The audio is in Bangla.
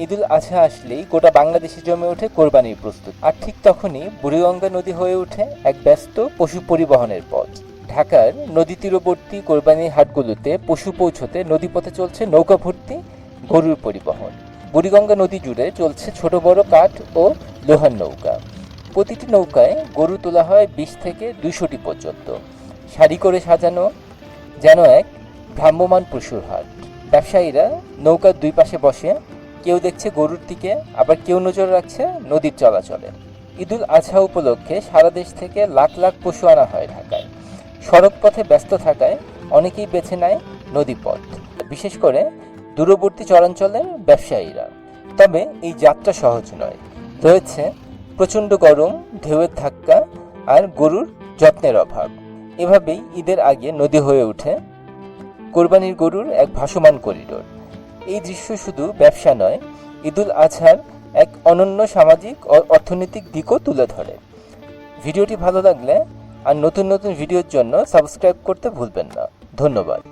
ঈদুল আজহা আসলেই গোটা বাংলাদেশে জমে ওঠে কোরবানির প্রস্তুত। আর ঠিক তখনই বুড়িগঙ্গা নদী হয়ে ওঠে এক ব্যস্ত পশু পরিবহনের পথ। ঢাকার নদী তীরবর্তী কোরবানির হাটগুলোতে পশু পৌঁছতে নদীপথে চলছে নৌকা ভর্তি গরুর পরিবহন। বুড়িগঙ্গা নদী জুড়ে চলছে ছোট বড় কাঠ ও লোহার নৌকা। প্রতিটি নৌকায় গরু তোলা হয় বিশ থেকে দুইশোটি পর্যন্ত। সারি করে সাজানো যেন এক ভ্রাম্যমান পশুর হাট। ব্যবসায়ীরা নৌকার দুই পাশে বসে কেউ দেখছে গরুর দিকে, আবার কেউ নজর রাখছে নদীর চলাচলে। ঈদুল আজহা উপলক্ষে সারা দেশ থেকে লাখ লাখ পশু আনা হয় ঢাকায়। সড়ক পথে ব্যস্ত থাকায় অনেকেই বেছে নেয় নদীপথ। বিশেষ করে দূরবর্তী চরাঞ্চলের ব্যবসায়ীরা। তবে এই যাত্রা সহজ নয়। রয়েছে প্রচণ্ড গরম, ঢেউয়ের ধাক্কা আর গরুর যত্নের অভাব। এভাবেই ঈদের আগে নদী হয়ে ওঠে কোরবানির গরুর এক ভাসমান করিডোর। এই দৃশ্য শুধু ব্যবসা নয়, ঈদুল আজহার এক অনন্য সামাজিক ও অর্থনৈতিক দিকও তুলে ধরে। ভিডিওটি ভালো লাগলে আর নতুন নতুন ভিডিওর জন্য সাবস্ক্রাইব করতে ভুলবেন না। ধন্যবাদ।